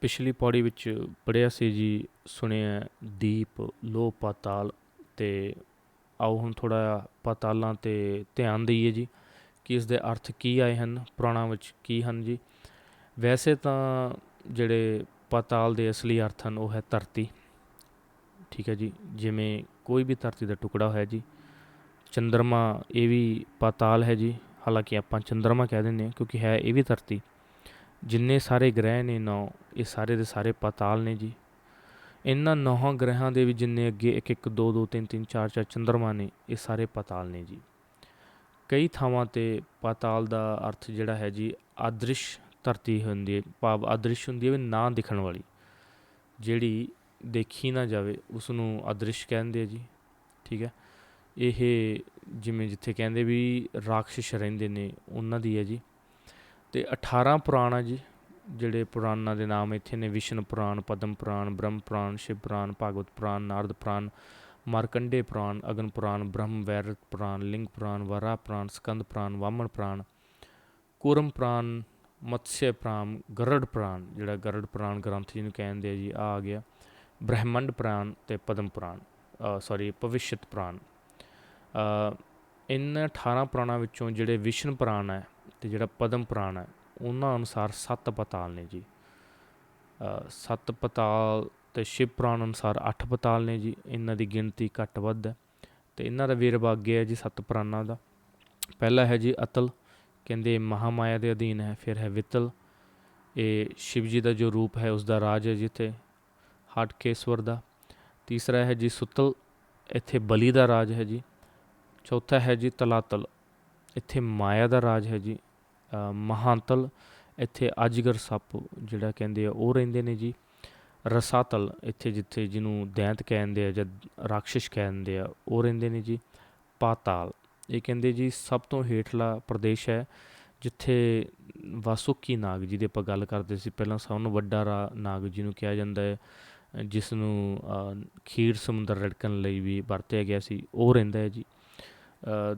ਪਿਛਲੀ ਪੌੜੀ ਵਿੱਚ ਪੜਿਆ ਸੀ ਜੀ, ਸੁਣਿਆ ਦੀਪ, ਲੋ ਪਾਤਾਲ ਤੇ ਆਓ ਹੁਣ ਥੋੜਾ ਪਾਤਾਲਾਂ ਤੇ ਧਿਆਨ ਦਈਏ ਜੀ, ਕਿ ਇਸ ਦੇ ਅਰਥ ਕੀ ਆਏ ਹਨ, ਪੁਰਾਣਾਂ ਵਿੱਚ ਕੀ ਹਨ ਜੀ। ਵੈਸੇ ਤਾਂ ਜਿਹੜੇ ਪਾਤਾਲ ਦੇ ਅਸਲੀ ਅਰਥ ਹਨ, ਉਹ ਹੈ ਧਰਤੀ। ਠੀਕ ਹੈ ਜੀ, ਜਿਵੇਂ ਕੋਈ ਵੀ ਧਰਤੀ ਦਾ ਟੁਕੜਾ ਹੋਇਆ ਜੀ ਚੰ드ਰਮਾ ਇਹ ਵੀ ਪਾਤਾਲ ਹੈ ਜੀ, ਹਾਲਾਂਕਿ ਆਪਾਂ ਚੰ드ਰਮਾ ਕਹਿ ਦਿੰਦੇ ਹਾਂ, ਕਿਉਂਕਿ ਹੈ ਇਹ ਵੀ ਧਰਤੀ। ਜਿੰਨੇ ਸਾਰੇ ਗ੍ਰਹਿ ਨੇ ਨੌ, ਇਹ ਸਾਰੇ ਦੇ ਸਾਰੇ ਪਾਤਾਲ ਨੇ ਜੀ। ਇਹਨਾਂ ਨੌਹਾਂ ਗ੍ਰਹਿਾਂ ਦੇ ਵੀ ਜਿੰਨੇ ਅੱਗੇ ਇੱਕ ਇੱਕ, ਦੋ ਦੋ, ਤਿੰਨ ਤਿੰਨ, ਚਾਰ ਚਾਰ ਚੰਦਰਮਾ ਨੇ, ਇਹ ਸਾਰੇ ਪਾਤਾਲ ਨੇ ਜੀ। ਕਈ ਥਾਵਾਂ ਤੇ ਪਾਤਾਲ ਦਾ ਅਰਥ ਜਿਹੜਾ ਹੈ ਜੀ, ਆਦ੍ਰਿਸ਼ ਧਰਤੀ ਹੁੰਦੀ ਹੈ, ਭਾਵ ਆਦ੍ਰਿਸ਼ ਹੁੰਦੀ ਹੈ ਵੀ ਨਾ ਦਿਖਣ ਵਾਲੀ। ਜਿਹੜੀ ਦੇਖੀ ਨਾ ਜਾਵੇ ਉਸ ਨੂੰ ਅਦ੍ਰਿਸ਼ ਕਹਿੰਦੇ ਆ ਜੀ, ਠੀਕ ਹੈ। ਇਹ ਜਿਵੇਂ ਜਿੱਥੇ ਕਹਿੰਦੇ ਵੀ ਰਾਖਸ਼ ਰਹਿੰਦੇ ਨੇ, ਉਹਨਾਂ ਦੀ ਹੈ ਜੀ। ਤੇ 18 ਪੁਰਾਣ ਆ ਜੀ, ਜਿਹੜੇ ਪੁਰਾਣਾਂ ਦੇ ਨਾਮ ਇੱਥੇ ਨੇ, ਵਿਸ਼ਨ ਪੁਰਾਣ, ਪਦਮ ਪੁਰਾਣ, ਬ੍ਰਹਮ ਪੁਰਾਣ, ਸ਼ਿਵ ਪੁਰਾਣ, ਭਾਗਵਤ ਪੁਰਾਣ, ਨਾਰਦ ਪੁਰਾਣ, ਮਾਰਕੰਡੇ ਪੁਰਾਣ, ਅਗਨ ਪੁਰਾਣ, ਬ੍ਰਹਮ ਵੈਰਤ ਪੁਰਾਣ, ਲਿੰਗ ਪੁਰਾਣ ਵਰਾ ਪੁਰਾਣ, ਸਕੰਦ ਪੁਰਾਣ, ਵਾਮਨ ਪੁਰਾਣ, ਕੂਰਮ ਪੁਰਾਣ, ਮਤਸਯ ਪੁਰਾਣ, ਗਰੜ ਪੁਰਾਣ, ਜਿਹੜਾ ਗਰੜ ਪੁਰਾਣ ਗ੍ਰੰਥ ਜਿਹਨੂੰ ਕਹਿੰਦੇ ਆ ਜੀ, ਆ ਆ ਗਿਆ। ਬ੍ਰਹਮੰਡ ਪੁਰਾਣ ਤੇ ਪਦਮ ਪੁਰਾਣ ਸੌਰੀ ਭਵਿਸ਼ਯਤ ਪੁਰਾਣ। ਇਨ 18 ਪੁਰਾਣਾਂ ਵਿੱਚੋਂ ਜਿਹੜੇ ਵਿਸ਼ਨ ਪੁਰਾਣ ਹੈ ਤੇ ਜਿਹੜਾ ਪਦਮ ਪੁਰਾਣ ਹੈ, ਉਹਨਾਂ ਅਨੁਸਾਰ ਸੱਤ ਪਤਾਲ ਨੇ ਜੀ। ਸੱਤ ਪਤਾਲ ਤੇ ਸ਼ਿਵ ਪੁਰਾਣ ਅਨੁਸਾਰ ਅੱਠ ਪਤਾਲ ਨੇ ਜੀ। ਇਹਨਾਂ ਦੀ ਗਿਣਤੀ ਘੱਟ ਵੱਧ ਹੈ ਤੇ ਇਹਨਾਂ ਦਾ ਵੇਰਵਾ ਹੈ ਜੀ ਸੱਤ ਪੁਰਾਣਾਂ ਦਾ। ਪਹਿਲਾ ਹੈ ਜੀ ਅਤਲ, ਕਹਿੰਦੇ ਮਹਾਮਾਇਆ ਦੇ ਅਧੀਨ ਹੈ, ਫਿਰ ਹੈ ਵਿਤਲ। ਇਹ ਸ਼ਿਵ ਜੀ ਦਾ ਜੋ ਰੂਪ ਹੈ ਉਸ ਦਾ ਰਾਜ ਹੈ ਜਿੱਥੇ ਹਟਕੇਸ਼ਵਰ ਦਾ। ਤੀਸਰਾ ਹੈ ਜੀ ਸੁਤਲ, ਇੱਥੇ ਬਲੀ ਦਾ ਰਾਜ ਹੈ ਜੀ। ਚੌਥਾ ਹੈ ਜੀ ਤਲਾਤਲ, ਇੱਥੇ ਮਾਇਆ ਦਾ ਰਾਜ ਹੈ ਜੀ। ਮਹਾਂਤਲ, ਇੱਥੇ ਅਜਗਰ ਸੱਪ ਜਿਹੜਾ ਕਹਿੰਦੇ ਆ, ਉਹ ਰਹਿੰਦੇ ਨੇ ਜੀ। ਰਸਾਤਲ, ਇੱਥੇ ਜਿੱਥੇ ਜਿਹਨੂੰ ਦੈਂਤ ਕਹਿੰਦੇ ਆ ਜਾਂ ਰਾਖਸ਼ ਕਹਿੰਦੇ ਆ, ਉਹ ਰਹਿੰਦੇ ਨੇ ਜੀ। ਪਾਤਾਲ, ਇਹ ਕਹਿੰਦੇ ਜੀ ਸਭ ਤੋਂ ਹੇਠਲਾ ਪ੍ਰਦੇਸ਼ ਹੈ, ਜਿੱਥੇ ਵਾਸੁਕੀ ਨਾਗ ਜਿਹਦੇ ਆਪਾਂ ਗੱਲ ਕਰਦੇ ਸੀ, ਪਹਿਲਾਂ ਸਭ ਤੋਂ ਵੱਡਾ ਰਾ, ਨਾਗ ਜਿਹਨੂੰ ਕਿਹਾ ਜਾਂਦਾ ਹੈ ਜਿਸ ਨੂੰ ਖੀਰ ਸਮੁੰਦਰ ਰੜਕਣ ਲਈ ਵੀ ਵਰਤਿਆ ਗਿਆ ਸੀ, ਉਹ ਰਹਿੰਦਾ ਹੈ ਜੀ।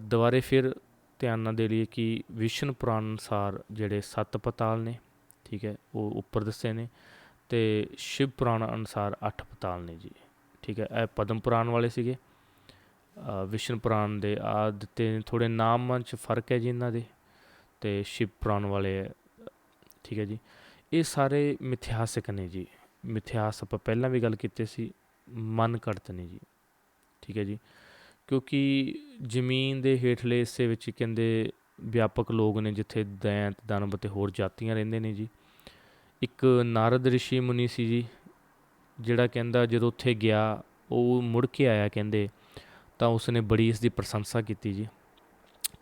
ਦੁਬਾਰੇ ਫਿਰ ਧਿਆਨ ਨਾਲ ਦੇ ਲਈਏ ਕਿ ਵਿਸ਼ਨ ਪੁਰਾਣ ਅਨੁਸਾਰ ਜਿਹੜੇ ਸੱਤ ਪਤਾਲ ਨੇ, ਠੀਕ ਹੈ, ਉਹ ਉੱਪਰ ਦੱਸੇ ਨੇ ਤੇ ਸ਼ਿਵ ਪੁਰਾਣ ਅਨੁਸਾਰ ਅੱਠ ਪਤਾਲ ਨੇ ਜੀ, ਠੀਕ ਹੈ, ਇਹ ਪਦਮ ਪੁਰਾਣ ਵਾਲੇ ਸੀਗੇ। ਵਿਸ਼ਨ ਪੁਰਾਣ ਦੇ ਆ ਦਿੱਤੇ ਥੋੜੇ ਨਾਮਾਂ 'ਚ ਫ਼ਰਕ ਹੈ ਜੀ ਇਹਨਾਂ ਦੇ ਤੇ ਸ਼ਿਵ ਪੁਰਾਣ ਵਾਲੇ, ਠੀਕ ਹੈ ਜੀ। ਇਹ ਸਾਰੇ ਮਿਥਿਹਾਸਿਕ ਨੇ ਜੀ, ਮਿਥਿਹਾਸ ਆਪਾਂ ਪਹਿਲਾਂ ਵੀ ਗੱਲ ਕੀਤੀ ਸੀ, ਮਨ ਘੜਤ ਨੇ ਜੀ, ਠੀਕ ਹੈ ਜੀ। ਕਿਉਂਕਿ ਜ਼ਮੀਨ ਦੇ ਹੇਠਲੇ ਹਿੱਸੇ ਵਿੱਚ ਕਹਿੰਦੇ ਵਿਆਪਕ ਲੋਕ ਨੇ ਜਿੱਥੇ ਦੈਂਤ, ਦਾਨਵ ਤੇ ਹੋਰ ਜਾਤੀਆਂ ਰਹਿੰਦੇ ਨੇ ਜੀ। ਇੱਕ ਨਾਰਦ ਰਿਸ਼ੀ ਮੁਨੀ ਸੀ ਜੀ, ਜਿਹੜਾ ਕਹਿੰਦਾ ਜਦੋਂ ਉੱਥੇ ਗਿਆ, ਉਹ ਮੁੜ ਕੇ ਆਇਆ ਕਹਿੰਦੇ, ਤਾਂ ਉਸਨੇ ਬੜੀ ਇਸ ਦੀ ਪ੍ਰਸ਼ੰਸਾ ਕੀਤੀ ਜੀ।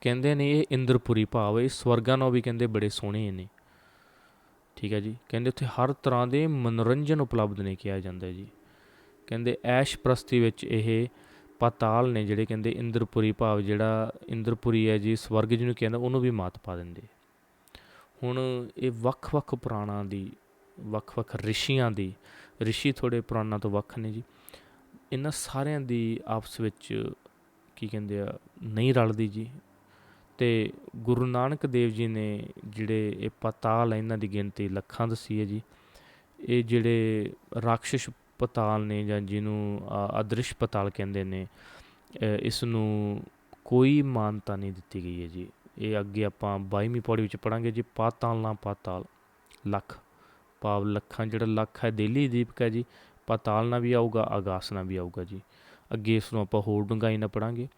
ਕਹਿੰਦੇ ਨੇ, ਇਹ ਇੰਦਰਪੁਰੀ ਭਾਵ ਇਹ ਸਵਰਗਾਂ ਨਾਲੋਂ ਵੀ ਕਹਿੰਦੇ ਬੜੇ ਸੋਹਣੇ ਨੇ। ਠੀਕ ਹੈ ਜੀ। ਕਹਿੰਦੇ ਉੱਥੇ ਹਰ ਤਰ੍ਹਾਂ ਦੇ ਮਨੋਰੰਜਨ ਉਪਲਬਧ ਨੇ ਕਿਹਾ ਜਾਂਦਾ ਜੀ। ਕਹਿੰਦੇ ਐਸ਼ ਪ੍ਰਸਤੀ ਵਿੱਚ ਇਹ ਪਾਤਾਲ ਨੇ ਜਿਹੜੇ ਕਹਿੰਦੇ ਇੰਦਰਪੁਰੀ ਭਾਵ ਜਿਹੜਾ ਇੰਦਰਪੁਰੀ ਹੈ ਜੀ, ਸਵਰਗ ਜਿਹਨੂੰ ਕਹਿੰਦਾ, ਉਹਨੂੰ ਵੀ ਮਾਤ ਪਾ ਦਿੰਦੇ ਹੁਣ ਇਹ ਵੱਖ-ਵੱਖ ਪੁਰਾਣਾਂ ਦੀ ਵੱਖ-ਵੱਖ ਰਿਸ਼ੀਆਂ ਦੀ, ਰਿਸ਼ੀ ਥੋੜੇ ਪੁਰਾਣਾਂ ਤੋਂ ਵੱਖ ਨੇ ਜੀ। ਇਹਨਾਂ ਸਾਰਿਆਂ ਦੀ ਆਪਸ ਵਿੱਚ ਕੀ ਕਹਿੰਦੇ ਆ, ਨਹੀਂ ਰਲਦੀ ਜੀ। ਤੇ ਗੁਰੂ ਨਾਨਕ ਦੇਵ ਜੀ ਨੇ ਜਿਹੜੇ ਇਹ ਪਤਾਲ ਇਹਨਾਂ ਦੀ ਗਿਣਤੀ ਲੱਖਾਂ ਦੱਸੀ ਹੈ ਜੀ। ਇਹ ਜਿਹੜੇ ਰਾਖਸ਼ ਪਤਾਲ ਨੇ ਜਾਂ ਜਿਹਨੂੰ ਅਦ੍ਰਿਸ਼ ਪਤਾਲ ਕਹਿੰਦੇ ਨੇ ਇਸ ਨੂੰ ਕੋਈ ਮਾਨਤਾ ਨਹੀਂ ਦਿੱਤੀ ਗਈ ਹੈ ਜੀ। ਇਹ ਅੱਗੇ ਆਪਾਂ 22ਵੀਂ ਪੌੜੀ ਵਿੱਚ ਪੜਾਂਗੇ ਜੀ, ਪਾਤਾਲ ਨਾ ਪਾਤਾਲ, ਲੱਖ। ਪਾਵ ਲੱਖਾਂ ਜਿਹੜਾ ਲੱਖ ਹੈ, ਦਿੱਲੀ ਦੀਪਕ ਹੈ ਜੀ, ਪਾਤਾਲ ਨਾ ਵੀ ਆਊਗਾ, ਆਗਾਸ ਨਾ ਵੀ ਆਊਗਾ ਜੀ। ਅੱਗੇ ਇਸ ਨੂੰ ਆਪਾਂ ਹੋਰ ਡੂੰਘਾਈ ਨਾਲ ਪੜਾਂਗੇ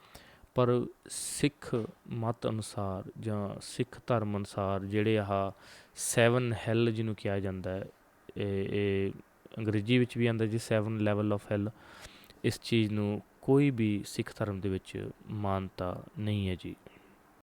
ਪਰ ਸਿੱਖ ਮਤ ਅਨੁਸਾਰ ਜਾਂ ਸਿੱਖ ਧਰਮ ਅਨੁਸਾਰ ਜਿਹੜੇ ਆਹ ਸੈਵਨ ਹੈਲ ਜਿਹਨੂੰ ਕਿਹਾ ਜਾਂਦਾ ਹੈ ਇਹ ਅੰਗਰੇਜ਼ੀ ਵਿੱਚ ਵੀ ਆਉਂਦਾ ਜੀ 7 ਲੈਵਲ ਆਫ ਹੈਲ ਇਸ ਚੀਜ਼ ਨੂੰ ਕੋਈ ਵੀ ਸਿੱਖ ਧਰਮ ਦੇ ਵਿੱਚ ਮਾਨਤਾ ਨਹੀਂ ਹੈ ਜੀ।